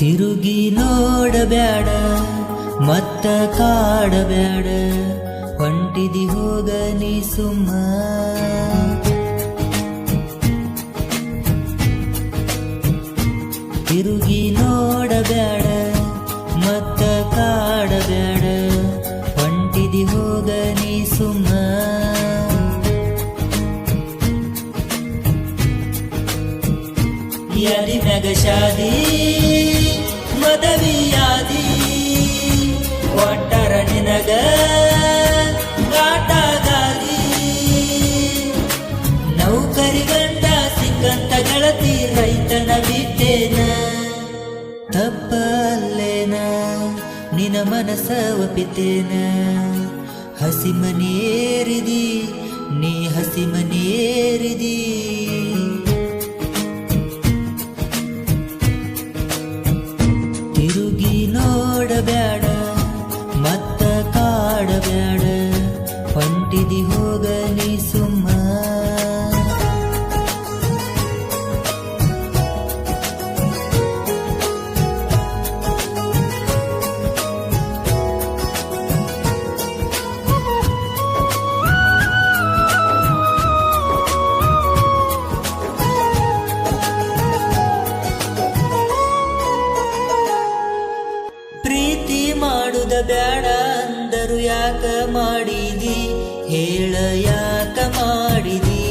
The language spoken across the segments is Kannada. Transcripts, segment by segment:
ತಿರುಗಿ ನೋಡಬೇಡ, ಮತ್ತ ಕಾಡಬೇಡ, ಹೊಂಟಿದಿ ನೀ ಸುಮ್ಮ. ತಿರುಗಿ ನೋಡಬೇಡ, ಮತ್ತ ಕಾಡಬೇಡ, ಹೊಂಟಿದಿ ನೀ ಸುಮ್ಮ. ಯಾರಿ ಮ್ಯಾಗ ಶಾದಿ? ಮದವಿಯಾದಿ ಒಟ್ಟರ ನಿನಗ ಕಾಟಾಗಾಗಿ ನೌಕರಿ ಗಂಡ ಸಿಕ್ಕಂತ ಗಳತಿ ರೈತನ ಬಿಟ್ಟೇನ. ತಪ್ಪಲ್ಲೇನ? ನಿನ ಮನಸ ಒಪ್ಪಿತೇನ? ಹಸಿ ಮನೇರಿದಿ ನೀ ಹಸಿ ಯಾಕ ಮಾಡಿದಿ? ಹೇಳ ಯಾಕ ಮಾಡಿದಿ?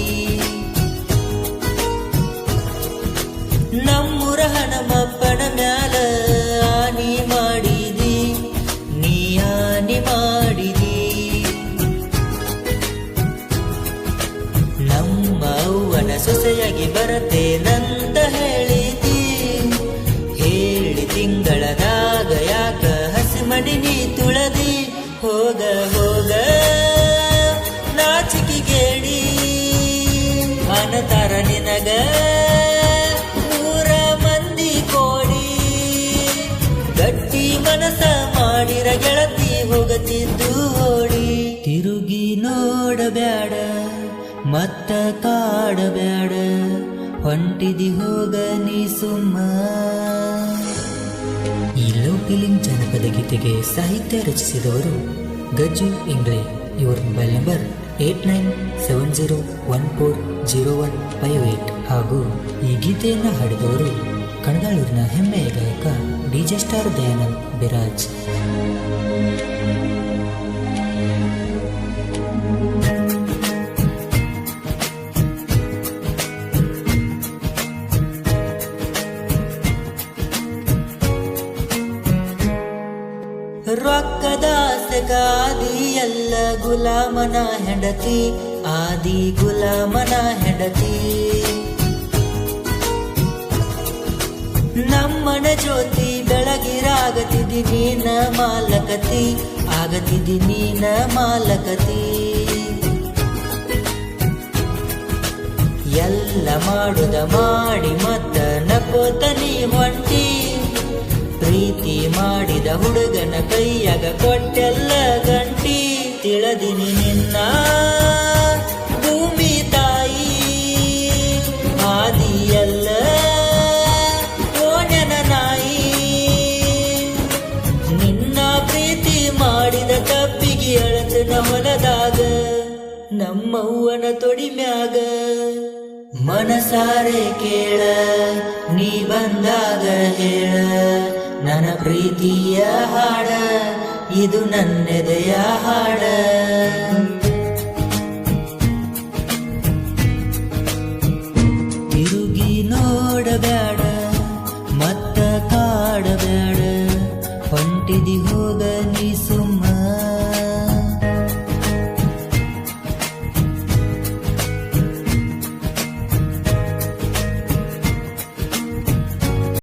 ನಮ್ಮೂರ ಹಣಮಪ್ಪನ ಮ್ಯಾಲ ಆನಿ ಮಾಡಿದಿ, ನೀ ಆನಿ ಮಾಡಿದಿ. ನಮ್ಮ ಅವ್ವನ ಸೊಸೆಯಾಗಿ ಬರತೇನಂತ ಹೇಳಿದಿ ಅನತಾರ ನಿನಗ. ಊರ ಮಂದಿ ಕೋಡಿ. ಗಟ್ಟಿ ಮನಸ ಮಾಡಿರ ಗೆಳತಿ ಹೋಗತಿದ್ದು ಓಡಿ. ತಿರುಗಿ ನೋಡಬ್ಯಾಡ, ಮತ್ತ ಕಾಡಬ್ಯಾಡ. ಹೊಂಟಿದಿ ಹೋಗ ನೀ ಸುಮ್ಮ. ಈ ಲೋಕಿಲಿಂಗ್ ಜನಪದ ಗೀತೆಗೆ ಸಾಹಿತ್ಯ ರಚಿಸಿದವರು ಗಜ್ಜು ಇಂಗ್ರೆ ಇವರ mobile number eight nine seven zero one four zero one five eight ಹಾಗೂ ಈ ಗೀತೆಯನ್ನು ಹಾಡಿದವರು ಕಣದಾಳೂರಿನ ಹೆಮ್ಮೆಯ ಗಾಯಕ ಡಿಜೆ ಸ್ಟಾರ್ ದಯಾನಂದ್ ಬಿರಾಜ್. ರೊಕ್ಕದ ಆಸೆಗಾದಿ ಎಲ್ಲ ಗುಲಾಮನ ಹೆಂಡತಿ, ಆದಿ ಗುಲಾಮನ ಹೆಂಡತಿ. ನಮ್ಮನ ಜ್ಯೋತಿ ಬೆಳಗಿರಾಗತಿದಿ ನೀನ ಮಾಲಕತಿ, ಆಗತಿದಿ ನೀನ ಮಾಲಕತಿ. ಎಲ್ಲ ಮಾಡುದ ಮಾಡಿ ಮತ್ತ ನಕೋತ ನೀ ಹೊಂಟಿ, ಪ್ರೀತಿ ಮಾಡಿದ ಹುಡುಗನ ಕೈಯಾಗ ಕೊಟ್ಟೆಲ್ಲ ಗಂಟಿ ತಿಳದಿನಿ ನಿನ್ನ ಭೂಮಿ ತಾಯಿ. ಆದಿಯಲ್ಲ ಕೋಣನ ನಾಯಿ. ನಿನ್ನ ಪ್ರೀತಿ ಮಾಡಿದ ತಪ್ಪಿಗೆ ಅಳತನ ಹೊಲದಾಗ ನಮ್ಮವ್ವನ ತೊಡಿ ಮ್ಯಾಗ. ಮನಸಾರೆ ಕೇಳ, ನೀ ಬಂದಾಗ ಹೇಳ. ನನ್ನ ಪ್ರೀತಿಯ ಹಾಡ ಇದು ನನ್ನೆದೆಯ ಹಾಡ. ತಿರುಗಿ ನೋಡಬೇಡ ಮತ್ತ ಕಾಡಬೇಡ ಹೊಂಟಿದಿ ಹೋಗ